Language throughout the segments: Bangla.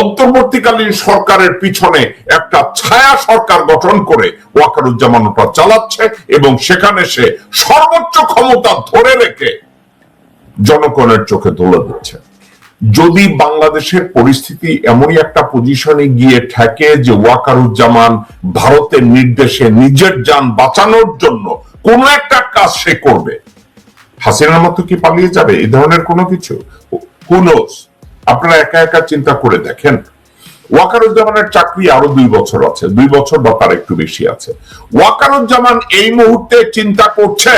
অন্তর্বর্তীকালীন সরকারের পিছনে একটা ছায়া সরকার গঠন করে ওয়াকারুজ্জামান ওটা চালাচ্ছে এবং সেখানে সে সর্বোচ্চ ক্ষমতা ধরে রেখে জনগণের চোখে তুলে দিচ্ছে। যদি বাংলাদেশের পরিস্থিতি এমনই একটা পজিশনে গিয়ে ঠেকে যে ওয়াকারুজ্জামান ভারতের নির্দেশে নিজের যান বাঁচানোর জন্য কোন একটা কাজ সে করবে, হাসিনার মতো কি পালিয়ে যাবে? এই ধরনের কোনো কিছু? হুনোস আপনারা একা একা চিন্তা করে দেখেন। ওয়াকারুজ্জামানের চাকরি আরও দুই বছর আছে। দুই বছর বা তার একটু বেশি আছে। ওয়াকারুজ্জামান এই মুহূর্তে চিন্তা করছে,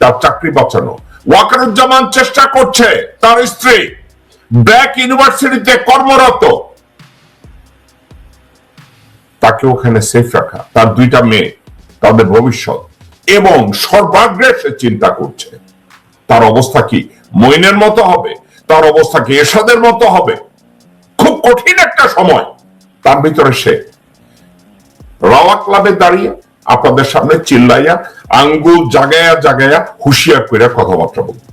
তার চাকরি বাঁচানো। ওয়াকারুজ্জামান চেষ্টা করছে, তার স্ত্রী ব্র্যাক ইউনিভার্সিটিতে কর্মরত। তাকে ওখানে সেফ রাখা, তার দুইটা মেয়ে, তাদের ভবিষ্যৎ। এবং সর্বাগ্রে সে চিন্তা করছে, তার অবস্থা কি? মইনের মতো হবে তার অবস্থা কি? এরশাদের মতো হবে? খুব কঠিন একটা সময়। তার ভিতরে সে। রাওয়া ক্লাবে দাঁড়িয়ে আপনাদের সামনে চিল্লাইয়া, আঙ্গুল জাগায়া জাগায়া হুঁশিয়ার করে কথাবার্তা বলবে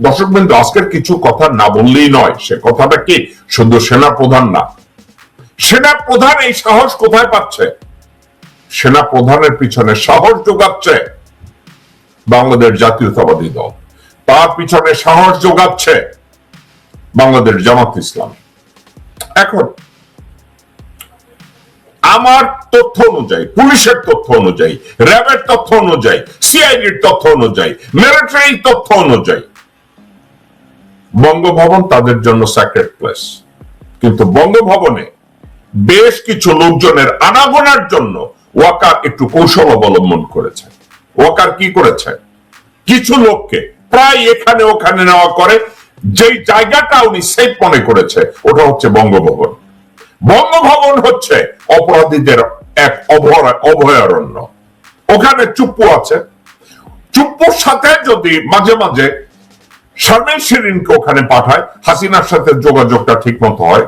দর্শক বিন্দু, আজকের কিছু কথা না বললেই নয়। সে কথাটা কি? শুধু সেনা প্রধান না? সেনা প্রধান এই সাহস কোথায় পাচ্ছে? সেনা প্রধানের পিছনে সাহস যোগাচ্ছে বাংলাদেশ জাতীয়তাবাদী দল। তার পিছনে সাহস যোগাচ্ছে বাংলাদেশ জামাত ইসলাম। এখন, আমার তথ্য অনুযায়ী, পুলিশের তথ্য অনুযায়ী, র্যাবের তথ্য অনুযায়ী, সিআইডির তথ্য অনুযায়ী মিলিটারি তথ্য অনুযায়ী, বঙ্গভবন তাদের জন্য স্যাক্রেট প্লেস কিন্তু বঙ্গভবনে বেশ কিছু লোকজনের আনাগোনার জন্য ওয়াকার একটু কৌশল অবলম্বন করেছে। ওয়াকার কি করেছে? কিছু লোককে প্রায় এখানে ওখানে নেওয়া করে যেই জায়গাটা উনি সেফ মনে করেছে, ওটা হচ্ছে বঙ্গভবন। বঙ্গভবন হচ্ছে অপরাধীদের এক অভয়ারণ্য। ওখানে চুপ্পু আছে। চুপ্পুর সাথে যদি মাঝে মাঝে শারমিন শিরিনকে ওখানে পাঠায়, হাসিনার সাথে যোগাযোগটা ঠিক মতো হয়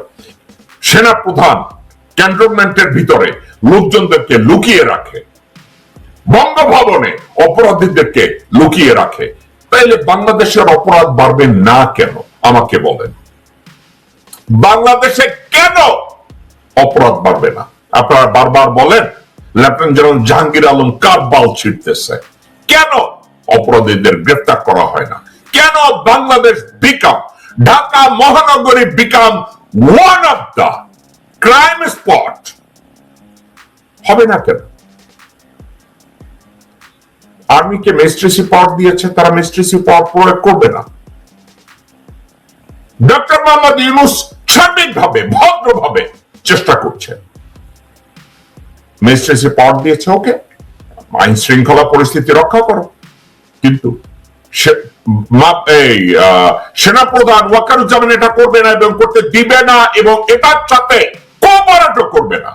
সেনা প্রধান ক্যান্টনমেন্টের ভিতরে লোকজনদেরকে লুকিয়ে রাখে। বঙ্গভবনে অপরাধীদেরকে লুকিয়ে রাখে। তাইলে বাংলাদেশের অপরাধ বাড়বে না কেন? আমাকে বলেন। বাংলাদেশে কেন অপরাধ বাড়বে না? আপনারা বারবার বলেন, লেফটেন্যান্ট জেনারেল জাহাঙ্গীর আলম কার বাল ছিটতেছে কেন অপরাধীদের গ্রেফতার করা হয় না? কেন বাংলাদেশ বিকাম ঢাকা মহানগরী become one of the crime spot হবে না কেন? আর্মিকে মেস্ট্রেসি পাওয়ার দিয়েছে, তারা মেস্ট্রেসি পাওয়ার প্রয়োগ করবে না। ডক্টর মোহাম্মদ ইউনুস সার্বিকভাবে ভদ্রভাবে চেষ্টা করছে। মেস্ট্রেসি পাওয়ার দিয়েছে, ওকে। আইন শৃঙ্খলা পরিস্থিতি রক্ষা করো। কিন্তু এই সেনাপ্রধান ওয়াকারুজ্জামান এটা করবে না এবং করতে দিবে না এবং এটার সাথে কোঅপারেটও করবে না।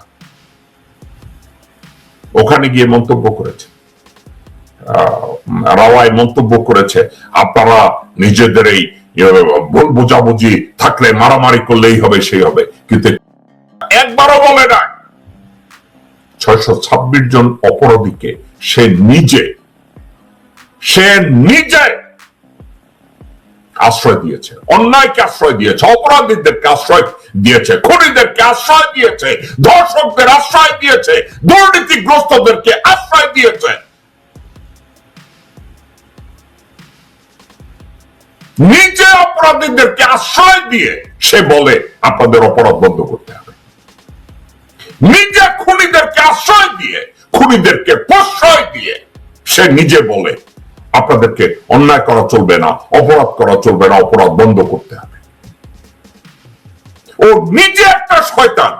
ওখানে গিয়ে মন্তব্য করেছে। রাওয়ায় মন্তব্য করেছে, আপনারা নিজেদের এই বোঝাবুঝি থাকলে, মারামারি করলেই হবে, সেই হবে। কিন্তু একবারও বলে না ছয়শো ছাব্বিশ জন অপরাধীকে সে নিজে সে নিজে আশ্রয় দিয়েছে। অন্যায়কে আশ্রয় দিয়েছে, অপরাধীদেরকে আশ্রয় দিয়েছে, খুনিদেরকে আশ্রয় দিয়েছে, ধর্ষকদের আশ্রয় দিয়েছে, দুর্নীতিগ্রস্তদেরকে আশ্রয় দিয়েছে। নিজে অপরাধীদেরকে আশ্রয় দিয়ে সে বলে আপনাদের অপরাধ বন্ধ করতে হবে। নিজে খুনিদেরকে আশ্রয় দিয়ে, খুনিদেরকে প্রশ্রয় দিয়ে সে নিজে বলে আপনাদেরকে অন্যায় করা চলবে না, অপরাধ করা চলবে না, অপরাধ বন্ধ করতে হবে। ও নিজে একটা শয়তান,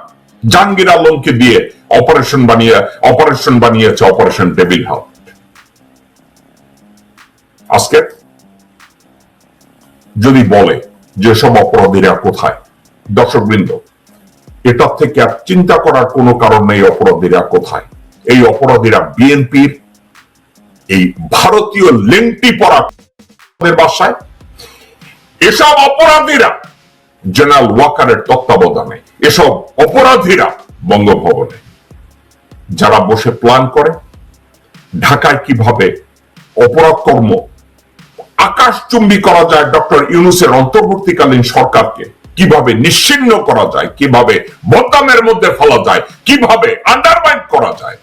জাহাঙ্গীর আলমকে দিয়ে অপারেশন বানিয়ে, অপারেশন বানিয়েছে অপারেশন টেবিল হাউট আজকে যদি বলে যে সব অপরাধীরা কোথায়? দর্শকবৃন্দ এটার থেকে আর চিন্তা করার কোনো কারণ নেই অপরাধীরা কোথায়। এই অপরাধীরা বিএনপির এই ভারতীয় লেংটি পড়া বাসায়। এসব অপরাধীরা জেনারেল ওয়াকারের তত্ত্বাবধানে, এসব অপরাধীরা বঙ্গভবনে। যারা বসে প্ল্যান করে, ঢাকায় কীভাবে অপরাধ কর্ম আকাশচুম্বী করা যায় ডক্টর ইউনুসের অন্তর্বর্তীকালীন সরকারকে। কীভাবে নিশ্চিন্ন করা যায়, কীভাবে বদনামের মধ্যে ফেলা যায়, কীভাবে আন্ডারমাইন করা যায়।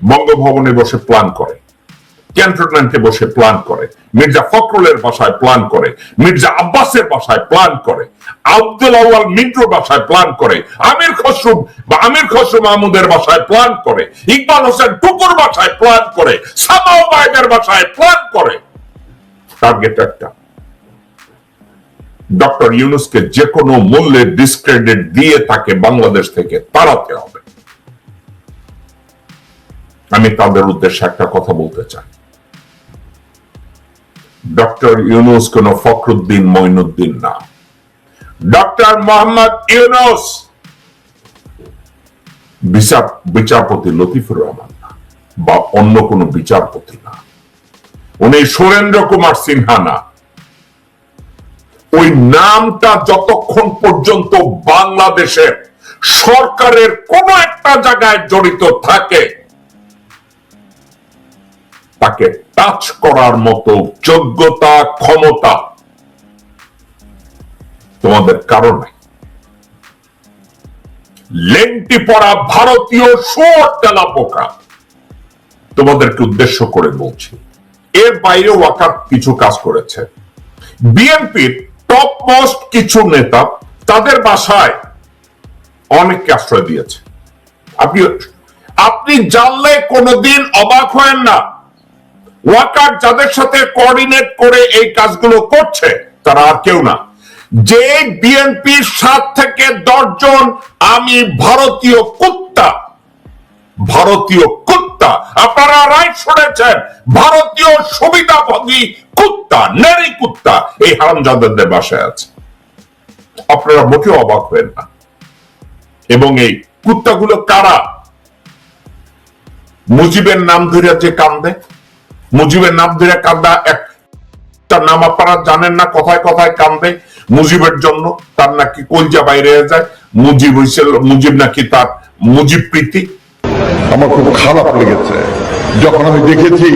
বঙ্গভবনে বসে প্ল্যান করে, ক্যান্টনমেন্টে বসে প্ল্যান করে, মির্জা ফখরুলের বাসায় প্ল্যান করে, মির্জা আব্বাসের বাসায় প্ল্যান করে, আব্দুল আওয়াল মিন্টুর বাসায় প্ল্যান করে, আমির খসরু বা আমির খসরু মাহমুদের বাসায় প্ল্যান করে, ইকবাল হোসেন টুকুর বাসায় প্ল্যান করে, সামাও বাসায় প্ল্যান করে। টার্গেট একটা। ডক্টর ইউনুসকে যে কোনো মূল্যে ডিসক্রেডিট দিয়ে তাকে বাংলাদেশ থেকে তাড়াতে হবে। আমি তাদের উদ্দেশ্যে একটা কথা বলতে চাই। ডক্টর ইউনুস কোন ফখরুদ্দিন মঈনুদ্দিন না। ডক্টর মোহাম্মদ ইউনুস বিচার বিচারপতি লতিফুর রহমান না, বা অন্য কোন বিচারপতি না। উনি সুরেন্দ্র কুমার সিনহা না ওই নামটা যতক্ষণ পর্যন্ত বাংলাদেশের সরকারের কোন একটা জায়গায় জড়িত থাকে, তাকে টাচ করার মতো যোগ্যতা, ক্ষমতা তোমাদের কারণ লেংটি পড়া ভারতীয় শুয়োর তেলা পোকা তোমাদেরকে উদ্দেশ্য করে বলছি এর বাইরে ওয়াকার কিছু কাজ করেছে। বিএনপির টপ মোস্ট কিছু নেতা তাদের বাসায় অনেককে আশ্রয় দিয়েছে। আপনি আপনি জানলে কোনোদিন অবাক হয়েন না। ওয়াকার যাদের সাথে কোঅর্ডিনেট করে এই কাজগুলো করছে, তারা আর কেউ না। যে বিএনপির সাত থেকে দশজন আমি ভারতীয় কুত্তা, ভারতীয় কুত্তা। আপনারা রাইট শুনেছেন, ভারতীয় সুবিধাভোগী কুত্তা নেরি কুত্তা। এই হারামজাদাদের বাসায় আছে। আপনারা মোটেও অবাক হবেন না। এবং এই কুত্তাগুলো কারা? মুজিবের নাম ধরে যে কান্দে, মুজিবের নাম ধরে কান্দা, একটা নাম আপনারা জানেন না, কথায় কথায় কান্দে। মুজিবের জন্য তার নাকি কলজা বাইরে যায়। মুজিব হয়েছিল মুজিব নাকি তার মুজিব প্রীতি। আমার খুব খারাপ লেগেছে। যখন আমি দেখেছি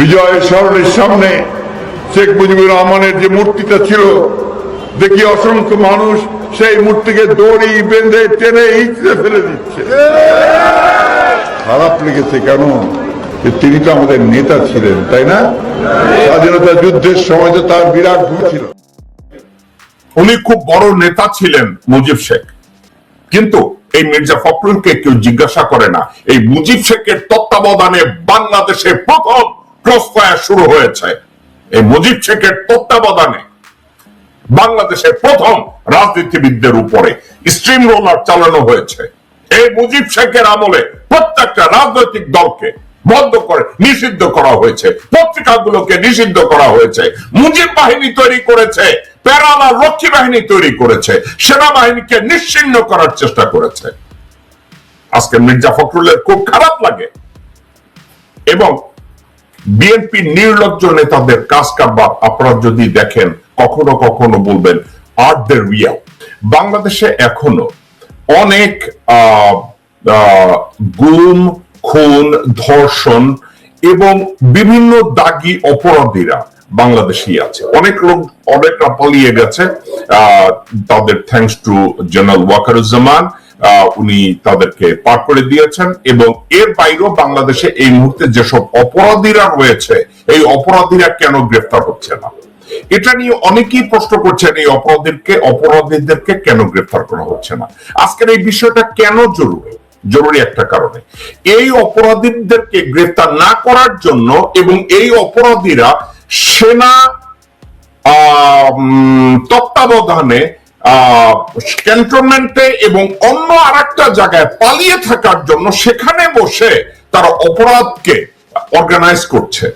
বিজয় সরণের সামনে শেখ মুজিবুর রহমানের যে মূর্তিটা ছিল, দেখি অসংখ্য মানুষ সেই মূর্তিকে দড়ি বেঁধে টেনে ইঁচড়ে ফেলে দিচ্ছে। খারাপ লেগেছে কেন? তিনি তো আমাদের নেতা ছিলেন, তাই না? স্বাধীনতা যুদ্ধের সময় তো তার বিরাট ভূমিকা ছিল। উনি খুব বড় নেতা ছিলেন মুজিব শেখ। কিন্তু এই মির্জা ফখরুলকে কেউ জিজ্ঞাসা করে না। এই মুজিব শেখের তত্ত্বাবধানে বাংলাদেশে প্রথম ক্রস ফায়ার শুরু হয়েছে। এই মুজিব শেখের তত্ত্বাবধানে বাংলাদেশে প্রথম রাজনীতিবিদদের উপরে স্ট্রিম রোলার চালানো হয়েছে। এই মুজিব শেখের আমলে প্রত্যেকটা রাজনৈতিক দলকে বন্ধ করে নিষিদ্ধ করা হয়েছে। পত্রিকাগুলোকে নিষিদ্ধ করা হয়েছে। মুজিব বাহিনী তৈরি করেছে। প্যারালা রক্ষী বাহিনী তৈরি করেছে, সেনাবাহিনীকে নিশ্চিন্ন করার চেষ্টা করেছে। আজকে মির্জা ফখরুলের খুব খারাপ লাগে। এবং বিএনপি নির্লজ্জ নেতাদের কাজ কারবার আপনারা যদি দেখেন, কখনো কখনো বলবেন আর দ্য রিয়াল বাংলাদেশে এখনও অনেক গুম, খুন, ধর্ষণ এবং বিভিন্ন দাগি অপরাধীরা বাংলাদেশি আছে। অনেক লোক, অনেকটা পালিয়ে গেছে। তাদের থ্যাংকস টু জেনারেল ওয়াকারুজ্জামান উনি তাদেরকে পার করে দিয়েছেন এবং এর বাইরেও বাংলাদেশে এই মুহূর্তে যেসব অপরাধীরা রয়েছে, এই অপরাধীরা কেন গ্রেফতার হচ্ছে না? এটা নিয়ে অনেকেই প্রশ্ন করছেন, এই অপরাধীদেরকে অপরাধীদেরকে কেন গ্রেফতার করা হচ্ছে না? আজকের এই বিষয়টা কেন জরুরি? জরুরি একটা কারণে। এই অপরাধীদেরকে গ্রেফতার না করার জন্য এবং এই অপরাধীরা সেনা তত্ত্বাবধানে ক্যান্টনমেন্টে এবং অন্য আর জায়গায় পালিয়ে থাকার জন্য সেখানে বসে তারা অপরাধকে অর্গানাইজ করছে।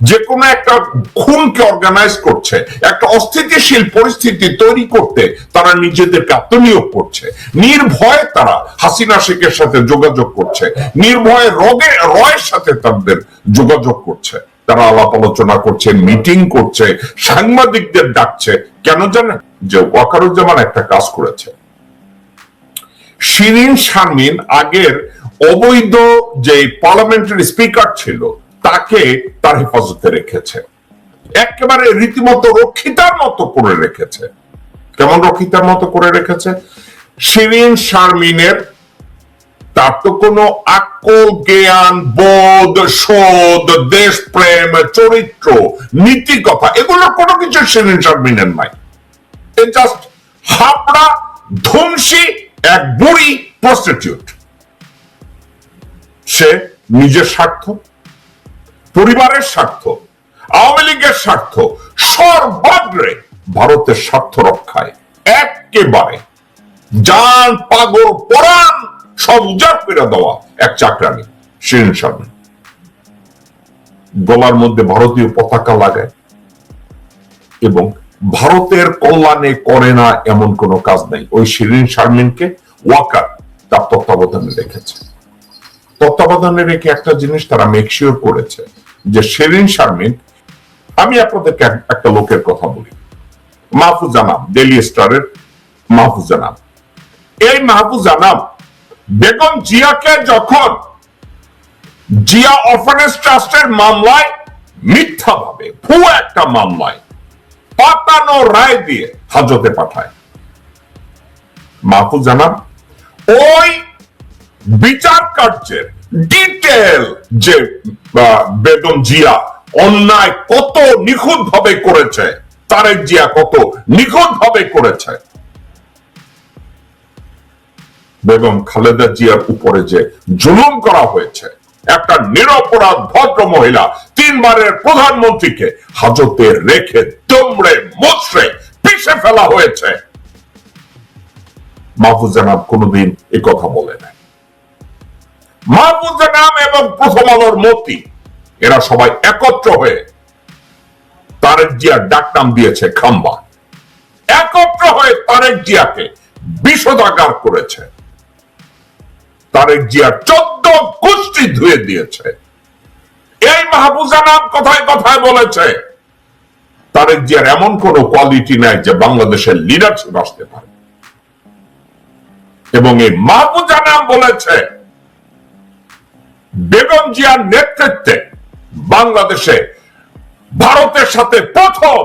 যে কোনো একটা খুনকে অর্গানাইজ করছে। একটা অস্থিতিশীল পরিস্থিতি তৈরি করতে তারা নিজেদেরকে আত্মনিয়োগ করছে। নির্ভয়ে তারা হাসিনা শেখের সাথে যোগাযোগ করছে। নির্ভয়ে রগে, রয়ের সাথে তাদের যোগাযোগ করছে। তারা আলাপ আলোচনা করছে মিটিং করছে, সাংবাদিকদের ডাকছে। কেন জানেন? যে ওয়াকারুজ্জামান একটা কাজ করেছে। শিরিন শারমিন আগের অবৈধ যে পার্লামেন্টের স্পিকার ছিল, তাকে তার হেফাজতে রেখেছে। একেবারে রীতিমতো রক্ষিতার মতো করে রেখেছে। কেমন রক্ষিতার মতো করে রেখেছে? শিরিন শারমিনের তার তো কোনো আকল জ্ঞান, বোধ, শোধ, দেশপ্রেম, চরিত্র নীতি কথা এগুলোর কোনো কিছু শিরিন শারমিনের নাই। জাস্ট হাবড়া ধ্বংসী এক বুড়ি প্রস্টিটিউট সে নিজের স্বার্থ, পরিবারের স্বার্থ, আওয়ামী লীগের স্বার্থ, সর্বাগ্রে ভারতের স্বার্থ রক্ষায় একেবারে জান পাগল পরাণ সব উজাড় করে দেওয়া এক চাকরানি শিরিন শারমিন গলার মধ্যে ভারতীয় পতাকা লাগায় এবং ভারতের কল্যাণে করে না এমন কোনো কাজ নেই। ওই শিরিন শারমিনকে ওয়াকার, তার তত্ত্বাবধানে রেখেছে। তত্ত্বাবধানে রেখে একটা জিনিস তারা মেকশিওর করেছে, যে শেরিন শারমিন আমি আপনাদেরকে একটা লোকের কথা বলি। মাহফুজ জানাম ডেলি স্টারের মাহফুজ জানাম এই মাহফুজ জানাম বেগম জিয়াকে যখন জিয়া অরফানেজ ট্রাস্টের মামলায় মিথ্যাভাবে ভুয়া একটা মামলায়, পাতানো রায় দিয়ে হাজতে পাঠায়। মাহফুজ জানাম ওই বিচার কার্যের ডিটেল যে বেগম জিয়া অন্যায় কত নিখুঁত ভাবে করেছে, তারেক জিয়া কত নিখুঁত ভাবে করেছে বেগম খালেদা জিয়ার উপরে যে জুলুম করা হয়েছে, একটা নিরপরাধ ভদ্র মহিলা তিনবারের প্রধানমন্ত্রীকে হাজতে রেখে দমড়ে মুচড়ে পিষে ফেলা হয়েছে। মাহফুজ জানাব কোনোদিন এ কথা বলে নাই। মাহফুজের নাম এবং প্রথম আলোর মতি, এরা সবাই একত্র হয়ে তারেক জিয়ার ডাক নাম দিয়েছে খাম্বা। একত্র হয়ে তারেক জিয়াকে বিষদাগার করেছে। তারেক জিয়ার চোদ্দ গোষ্ঠী ধুয়ে দিয়েছে। এই মাহফুজা নাম কথায় কথায় বলেছে, তারেক জিয়ার এমন কোন কোয়ালিটি নাই যে বাংলাদেশের লিডারশিপ আসতে পারে। এবং এই মাহফুজা নাম বলেছে, বেগম জিয়ার নেতৃত্বে বাংলাদেশে ভারতের সাথে প্রথম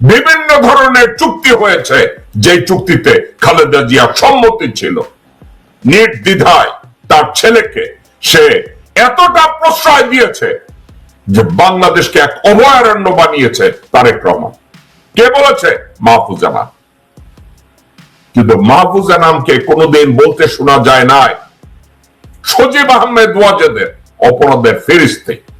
বিভিন্ন ধরনের চুক্তি হয়েছে। যে চুক্তিতে খালেদা জিয়ার সম্মতি ছিল। নির্দ্বিধায় তার ছেলেকে সে এতটা প্রশ্রয় দিয়েছে যে বাংলাদেশকে এক অভয়ারণ্য বানিয়েছে তারেক কে বলেছে? মাহফুজা কিন্তু মাহফুজা কোনোদিন বলতে শোনা যায় নাই। সজীব আহমেদ ওয়াজেদের, অপরাধের ফেরিস্তে।